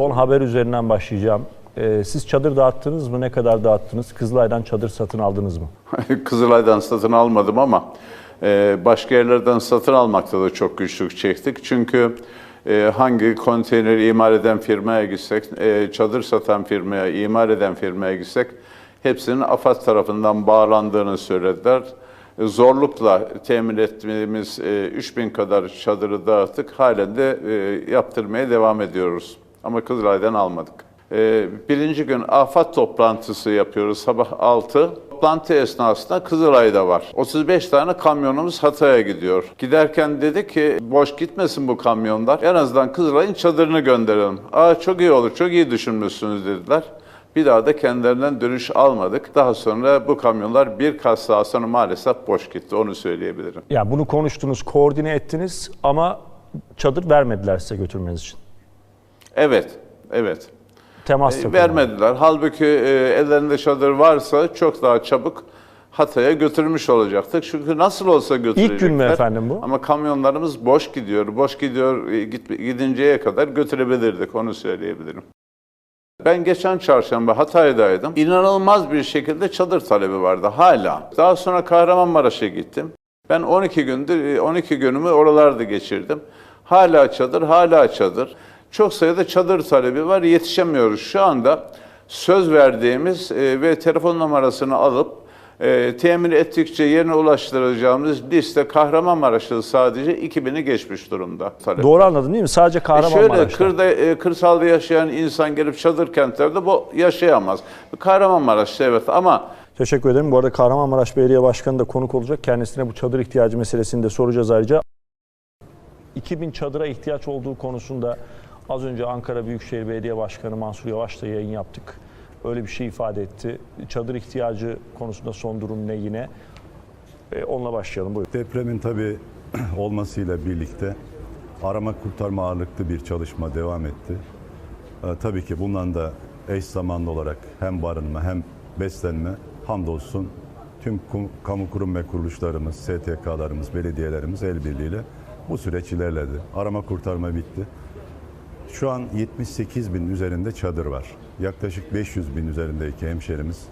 Son haber üzerinden başlayacağım. Ee, siz çadır dağıttınız mı? Ne kadar dağıttınız? Kızılay'dan çadır satın aldınız mı? Kızılay'dan satın almadım ama e, başka yerlerden satın almakta da çok güçlük çektik. Çünkü e, hangi konteyneri imal eden firmaya gitsek, e, çadır satan firmaya, imal eden firmaya gitsek hepsinin AFAD tarafından bağlandığını söylediler. E, Zorlukla temin ettiğimiz e, 3000 kadar çadırı dağıttık. Halen de e, yaptırmaya devam ediyoruz. Ama Kızılay'dan almadık. Ee, birinci gün afet toplantısı yapıyoruz sabah 6. Toplantı esnasında Kızılay'da var. 35 tane kamyonumuz Hatay'a gidiyor. Giderken dedi ki boş gitmesin bu kamyonlar. En azından Kızılay'ın çadırını gönderelim. Aa çok iyi olur, çok iyi düşünmüşsünüz dediler. Bir daha da kendilerinden dönüş almadık. Daha sonra bu kamyonlar bir kas daha sonra maalesef boş gitti. Onu söyleyebilirim. Ya bunu konuştunuz, koordine ettiniz ama çadır vermediler size götürmeniz için. Evet, evet. Temas E, vermediler. Halbuki e, ellerinde çadır varsa çok daha çabuk Hatay'a götürmüş olacaktık. Çünkü nasıl olsa götürecekler. gün mü efendim bu? Ama kamyonlarımız boş gidiyor. Boş gidiyor e, git, gidinceye kadar götürebilirdik. Onu söyleyebilirim. Ben geçen çarşamba Hatay'daydım. İnanılmaz bir şekilde çadır talebi vardı hala. Daha sonra Kahramanmaraş'a gittim. Ben 12 gündür 12 günümü oralarda geçirdim. Hala çadır, hala çadır. Çok sayıda çadır talebi var. Yetişemiyoruz. Şu anda söz verdiğimiz e, ve telefon numarasını alıp e, temin ettikçe yerine ulaştıracağımız liste Kahramanmaraş'ta sadece 2000'i geçmiş durumda. Talep. Doğru anladın değil mi? Sadece E Şöyle Kahramanmaraş'ta. kırda, e, kırsalda yaşayan insan gelip çadır kentlerde bu yaşayamaz. Kahramanmaraş'ta evet ama Teşekkür ederim. Bu arada Kahramanmaraş Belediye Başkanı da konuk olacak. Kendisine bu çadır ihtiyacı meselesini de soracağız ayrıca. 2000 çadıra ihtiyaç olduğu konusunda az önce Ankara Büyükşehir Belediye Başkanı Mansur Yavaş'la yayın yaptık. Öyle bir şey ifade etti. Çadır ihtiyacı konusunda son durum ne yine? Ee, onunla başlayalım. Buyurun. Depremin tabii olmasıyla birlikte arama kurtarma ağırlıklı bir çalışma devam etti. Ee, tabii ki bundan da eş zamanlı olarak hem barınma hem beslenme hamdolsun tüm kum- kamu kurum ve kuruluşlarımız, STK'larımız, belediyelerimiz el birliğiyle bu süreç ilerledi. Arama kurtarma bitti. Şu an 78 bin üzerinde çadır var. Yaklaşık 500 bin üzerindeki hemşerimiz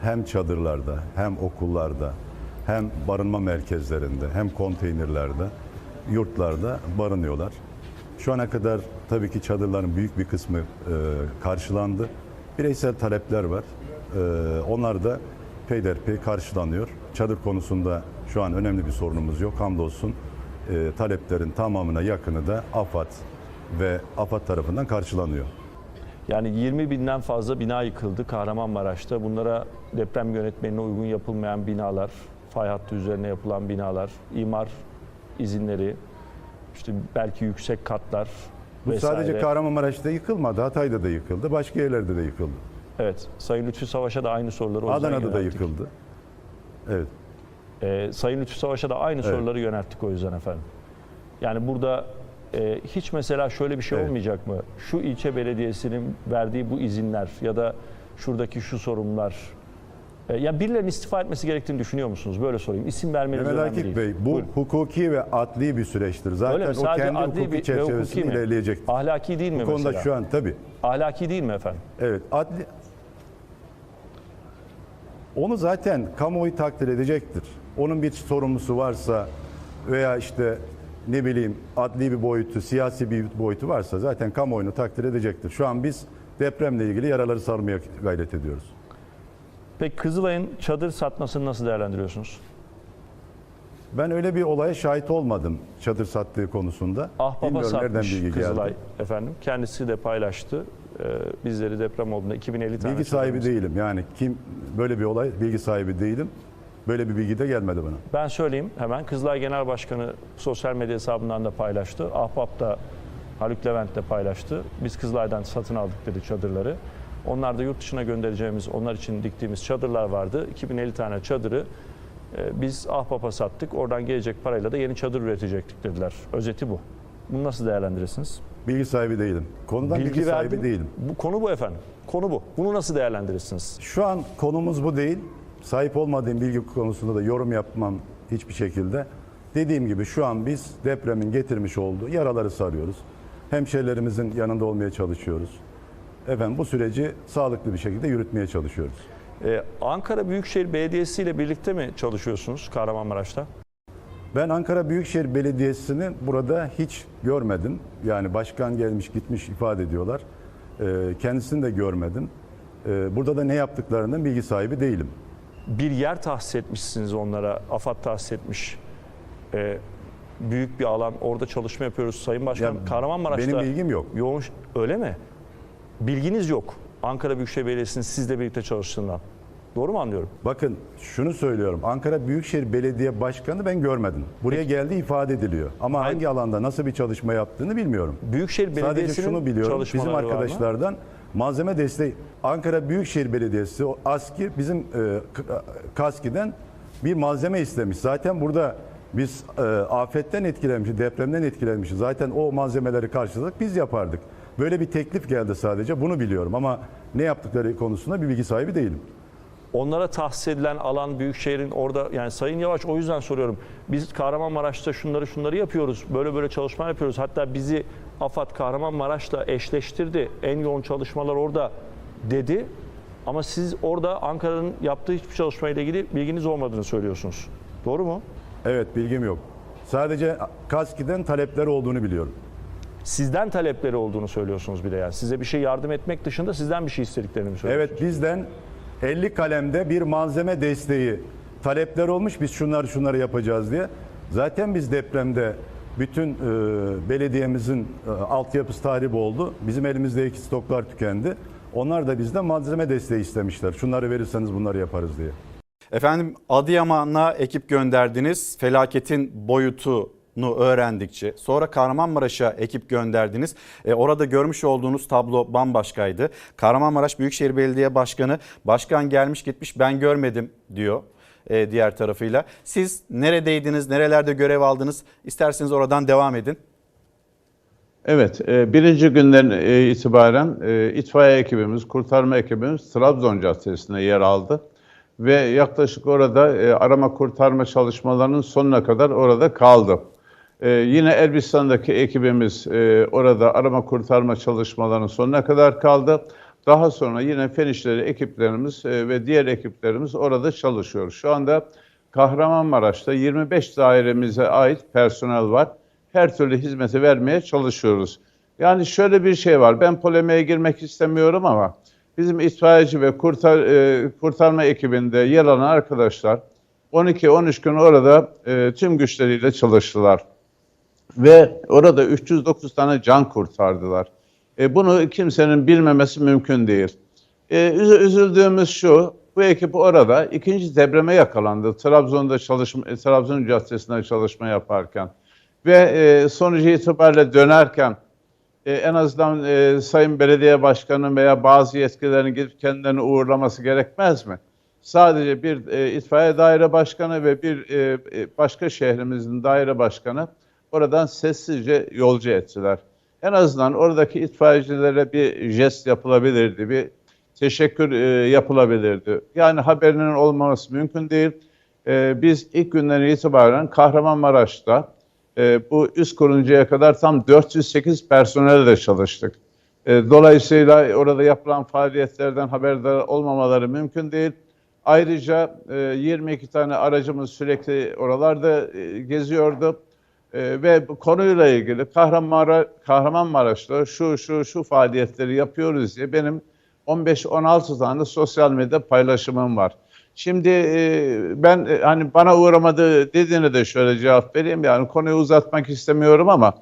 hem çadırlarda hem okullarda hem barınma merkezlerinde hem konteynerlerde yurtlarda barınıyorlar. Şu ana kadar tabii ki çadırların büyük bir kısmı e, karşılandı. Bireysel talepler var. E, onlar da peyderpey karşılanıyor. Çadır konusunda şu an önemli bir sorunumuz yok. Hamdolsun e, taleplerin tamamına yakını da AFAD ve AFAD tarafından karşılanıyor. Yani 20 binden fazla bina yıkıldı Kahramanmaraş'ta. Bunlara deprem yönetmenine uygun yapılmayan binalar, fay hattı üzerine yapılan binalar, imar izinleri, işte belki yüksek katlar Bu vesaire. sadece Kahramanmaraş'ta yıkılmadı, Hatay'da da yıkıldı, başka yerlerde de yıkıldı. Evet, Sayın Lütfü Savaş'a da aynı soruları o yüzden Adana'da da yönelttik. yıkıldı. Evet. Ee, Sayın Lütfü Savaş'a da aynı soruları yönelttik o yüzden efendim. Yani burada e, hiç mesela şöyle bir şey Evet. olmayacak mı? Şu ilçe belediyesinin verdiği bu izinler ya da şuradaki şu sorunlar e, ya birilerinin istifa etmesi gerektiğini düşünüyor musunuz? Böyle sorayım. İsim vermeniz Mehmet önemli Akif değil. Bey, bu Buyurun. hukuki ve adli bir süreçtir. Zaten o kendi adli hukuki bir- ve çerçevesinde hukuki mi? ilerleyecektir. Ahlaki değil mi Bu konuda mesela? şu an tabii. Ahlaki değil mi efendim? Evet, adli onu zaten kamuoyu takdir edecektir. Onun bir sorumlusu varsa veya işte ne bileyim adli bir boyutu, siyasi bir boyutu varsa zaten kamuoyunu takdir edecektir. Şu an biz depremle ilgili yaraları sarmaya gayret ediyoruz. Peki Kızılay'ın çadır satmasını nasıl değerlendiriyorsunuz? Ben öyle bir olaya şahit olmadım çadır sattığı konusunda. Ahbaba Bilmiyorum nereden satmış bilgi Kızılay geldi. efendim. Kendisi de paylaştı. Ee, bizleri deprem olduğunda 2050 tane Bilgi sahibi değilim. Yani kim böyle bir olay bilgi sahibi değilim. Böyle bir bilgi de gelmedi bana. Ben söyleyeyim hemen. Kızılay Genel Başkanı sosyal medya hesabından da paylaştı. Ahbap da Haluk Levent de paylaştı. Biz Kızılay'dan satın aldık dedi çadırları. Onlar da yurt dışına göndereceğimiz, onlar için diktiğimiz çadırlar vardı. 2050 tane çadırı e, biz Ahbap'a sattık. Oradan gelecek parayla da yeni çadır üretecektik dediler. Özeti bu. Bunu nasıl değerlendirirsiniz? Bilgi sahibi değilim. Konudan bilgi, sahibi verdim. değilim. Bu konu bu efendim. Konu bu. Bunu nasıl değerlendirirsiniz? Şu an konumuz bu değil. Sahip olmadığım bilgi konusunda da yorum yapmam hiçbir şekilde. Dediğim gibi şu an biz depremin getirmiş olduğu yaraları sarıyoruz. Hemşehrilerimizin yanında olmaya çalışıyoruz. efendim bu süreci sağlıklı bir şekilde yürütmeye çalışıyoruz. Ee, Ankara Büyükşehir Belediyesi ile birlikte mi çalışıyorsunuz Kahramanmaraş'ta? Ben Ankara Büyükşehir Belediyesi'ni burada hiç görmedim. Yani başkan gelmiş gitmiş ifade ediyorlar. Ee, kendisini de görmedim. Ee, burada da ne yaptıklarından bilgi sahibi değilim. Bir yer tahsis etmişsiniz onlara, AFAD tahsis etmiş. Ee, büyük bir alan, orada çalışma yapıyoruz. Sayın Başkanım, Ya, Kahramanmaraş'ta... benim bilgim yok. Yoğun, öyle mi? Bilginiz yok. Ankara Büyükşehir Belediyesi'nin sizle birlikte çalıştığından. Doğru mu anlıyorum? Bakın şunu söylüyorum. Ankara Büyükşehir Belediye Başkanı ben görmedim. Buraya geldi ifade ediliyor. Ama Hayır. hangi alanda nasıl bir çalışma yaptığını bilmiyorum. Büyükşehir Sadece Belediyesi'nin şunu biliyorum. Bizim arkadaşlardan malzeme desteği Ankara Büyükşehir Belediyesi o ASKİ bizim e, KASKİ'den bir malzeme istemiş. Zaten burada biz e, afetten etkilenmişiz, depremden etkilenmişiz. Zaten o malzemeleri karşıladık biz yapardık. Böyle bir teklif geldi sadece bunu biliyorum ama ne yaptıkları konusunda bir bilgi sahibi değilim. Onlara tahsis edilen alan Büyükşehir'in orada yani Sayın Yavaş o yüzden soruyorum. Biz Kahramanmaraş'ta şunları şunları yapıyoruz. Böyle böyle çalışma yapıyoruz. Hatta bizi AFAD Kahramanmaraş'la eşleştirdi. En yoğun çalışmalar orada dedi. Ama siz orada Ankara'nın yaptığı hiçbir çalışmayla ilgili bilginiz olmadığını söylüyorsunuz. Doğru mu? Evet bilgim yok. Sadece KASKİ'den talepler olduğunu biliyorum. Sizden talepleri olduğunu söylüyorsunuz bir de yani. Size bir şey yardım etmek dışında sizden bir şey istediklerini mi söylüyorsunuz? Evet bizden 50 kalemde bir malzeme desteği talepler olmuş. Biz şunları şunları yapacağız diye. Zaten biz depremde bütün e, belediyemizin e, altyapısı tahrip oldu. Bizim elimizdeki stoklar tükendi. Onlar da bizden malzeme desteği istemişler. Şunları verirseniz bunları yaparız diye. Efendim Adıyaman'a ekip gönderdiniz. Felaketin boyutunu öğrendikçe. Sonra Kahramanmaraş'a ekip gönderdiniz. E, orada görmüş olduğunuz tablo bambaşkaydı. Kahramanmaraş Büyükşehir Belediye Başkanı başkan gelmiş gitmiş ben görmedim diyor e, diğer tarafıyla. Siz neredeydiniz, nerelerde görev aldınız? İsterseniz oradan devam edin. Evet, e, birinci günden e, itibaren e, itfaiye ekibimiz, kurtarma ekibimiz Trabzon Caddesi'nde yer aldı. Ve yaklaşık orada e, arama kurtarma çalışmalarının sonuna kadar orada kaldı. E, Yine Elbistan'daki ekibimiz e, orada arama kurtarma çalışmalarının sonuna kadar kaldı. Daha sonra yine Fen İşleri ekiplerimiz e, ve diğer ekiplerimiz orada çalışıyor. Şu anda Kahramanmaraş'ta 25 dairemize ait personel var her türlü hizmeti vermeye çalışıyoruz. Yani şöyle bir şey var. Ben polemiğe girmek istemiyorum ama bizim itfaiyeci ve kurtar, e, kurtarma ekibinde yer alan arkadaşlar 12-13 gün orada e, tüm güçleriyle çalıştılar. Ve orada 309 tane can kurtardılar. E, bunu kimsenin bilmemesi mümkün değil. E, üzü- üzüldüğümüz şu, bu ekip orada ikinci depreme yakalandı. Trabzon'da çalışma, e, Trabzon Caddesi'nde çalışma yaparken ve e, sonucu itibariyle dönerken e, en azından e, Sayın Belediye Başkanı veya bazı yetkililerin gidip kendilerini uğurlaması gerekmez mi? Sadece bir e, itfaiye daire başkanı ve bir e, e, başka şehrimizin daire başkanı oradan sessizce yolcu ettiler. En azından oradaki itfaiyecilere bir jest yapılabilirdi, bir teşekkür e, yapılabilirdi. Yani haberinin olmaması mümkün değil. E, biz ilk günden itibaren Kahramanmaraş'ta e, bu üst kuruncaya kadar tam 408 personelle çalıştık. E, dolayısıyla orada yapılan faaliyetlerden haberdar olmamaları mümkün değil. Ayrıca e, 22 tane aracımız sürekli oralarda e, geziyordu. E, ve konuyla ilgili Kahramanmara, Kahramanmaraş'ta şu şu şu faaliyetleri yapıyoruz diye benim 15-16 tane sosyal medya paylaşımım var. Şimdi e, ben e, hani bana uğramadı dediğine de şöyle cevap vereyim. Yani konuyu uzatmak istemiyorum ama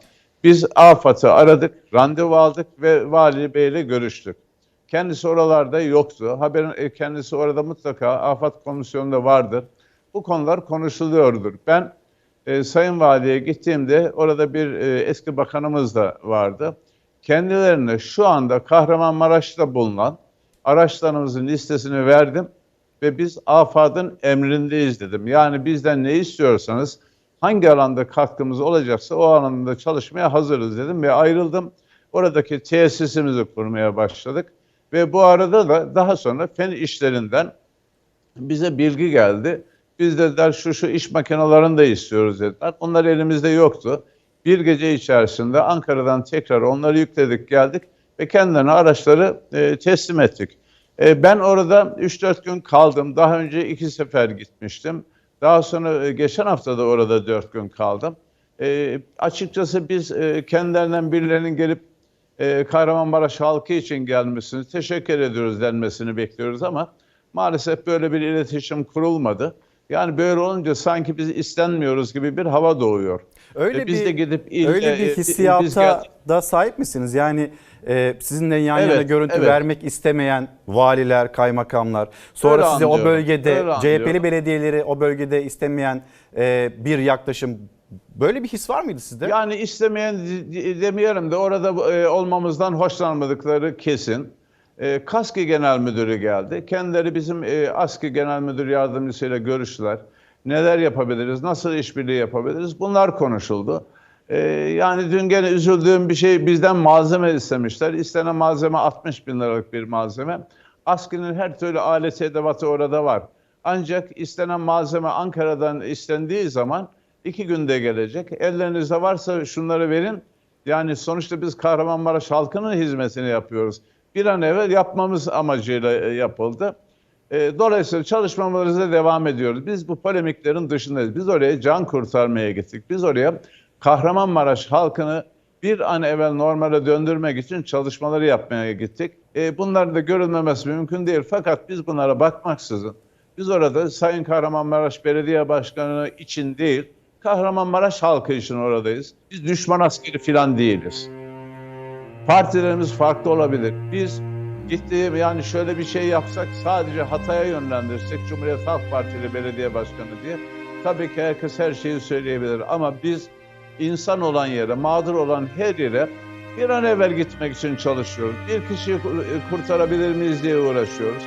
biz AFAD'ı aradık, randevu aldık ve Vali Bey'le görüştük. Kendisi oralarda yoktu. Haberin e, kendisi orada mutlaka AFAD komisyonunda vardır. Bu konular konuşuluyordur. Ben e, Sayın Vali'ye gittiğimde orada bir e, eski bakanımız da vardı. Kendilerine şu anda Kahramanmaraş'ta bulunan araçlarımızın listesini verdim ve biz AFAD'ın emrindeyiz dedim. Yani bizden ne istiyorsanız hangi alanda katkımız olacaksa o alanda çalışmaya hazırız dedim ve ayrıldım. Oradaki tesisimizi kurmaya başladık ve bu arada da daha sonra fen işlerinden bize bilgi geldi. Biz dediler şu şu iş makinelerini de istiyoruz dediler. Onlar elimizde yoktu. Bir gece içerisinde Ankara'dan tekrar onları yükledik geldik ve kendilerine araçları e, teslim ettik. E, ben orada 3-4 gün kaldım. Daha önce iki sefer gitmiştim. Daha sonra e, geçen hafta da orada 4 gün kaldım. E, açıkçası biz e, kendilerinden birilerinin gelip e, Kahramanmaraş halkı için gelmişsiniz, teşekkür ediyoruz denmesini bekliyoruz ama maalesef böyle bir iletişim kurulmadı. Yani böyle olunca sanki biz istenmiyoruz gibi bir hava doğuyor. Öyle E, biz bir de gidip il- öyle e, e, bir biz hissiyata geldik. da sahip misiniz? Yani e, sizinle yan yana Evet, görüntü evet. vermek istemeyen valiler, kaymakamlar, sonra Öyle sizi o bölgede CHP'li belediyeleri o bölgede istemeyen e, bir yaklaşım böyle bir his var mıydı sizde? Yani istemeyen demeyelim de orada e, olmamızdan hoşlanmadıkları kesin. E, KASKİ Genel Müdürü geldi. Kendileri bizim e, ASKİ Genel Müdür Yardımcısıyla görüştüler. Neler yapabiliriz, nasıl işbirliği yapabiliriz bunlar konuşuldu. E, yani dün gene üzüldüğüm bir şey bizden malzeme istemişler. İstenen malzeme 60 bin liralık bir malzeme. ASKİ'nin her türlü alet edevatı orada var. Ancak istenen malzeme Ankara'dan istendiği zaman iki günde gelecek. Ellerinizde varsa şunları verin. Yani sonuçta biz Kahramanmaraş halkının hizmetini yapıyoruz. Bir an evvel yapmamız amacıyla e, yapıldı. E, Dolayısıyla çalışmalarımıza devam ediyoruz. Biz bu polemiklerin dışındayız. Biz oraya can kurtarmaya gittik. Biz oraya Kahramanmaraş halkını bir an evvel normale döndürmek için çalışmaları yapmaya gittik. E, bunların da görülmemesi mümkün değil. Fakat biz bunlara bakmaksızın biz orada Sayın Kahramanmaraş Belediye Başkanı için değil, Kahramanmaraş halkı için oradayız. Biz düşman askeri falan değiliz. Partilerimiz farklı olabilir. Biz gittiğim yani şöyle bir şey yapsak sadece Hatay'a yönlendirsek Cumhuriyet Halk Partili belediye başkanı diye tabii ki herkes her şeyi söyleyebilir ama biz insan olan yere, mağdur olan her yere bir an evvel gitmek için çalışıyoruz. Bir kişiyi kurtarabilir miyiz diye uğraşıyoruz.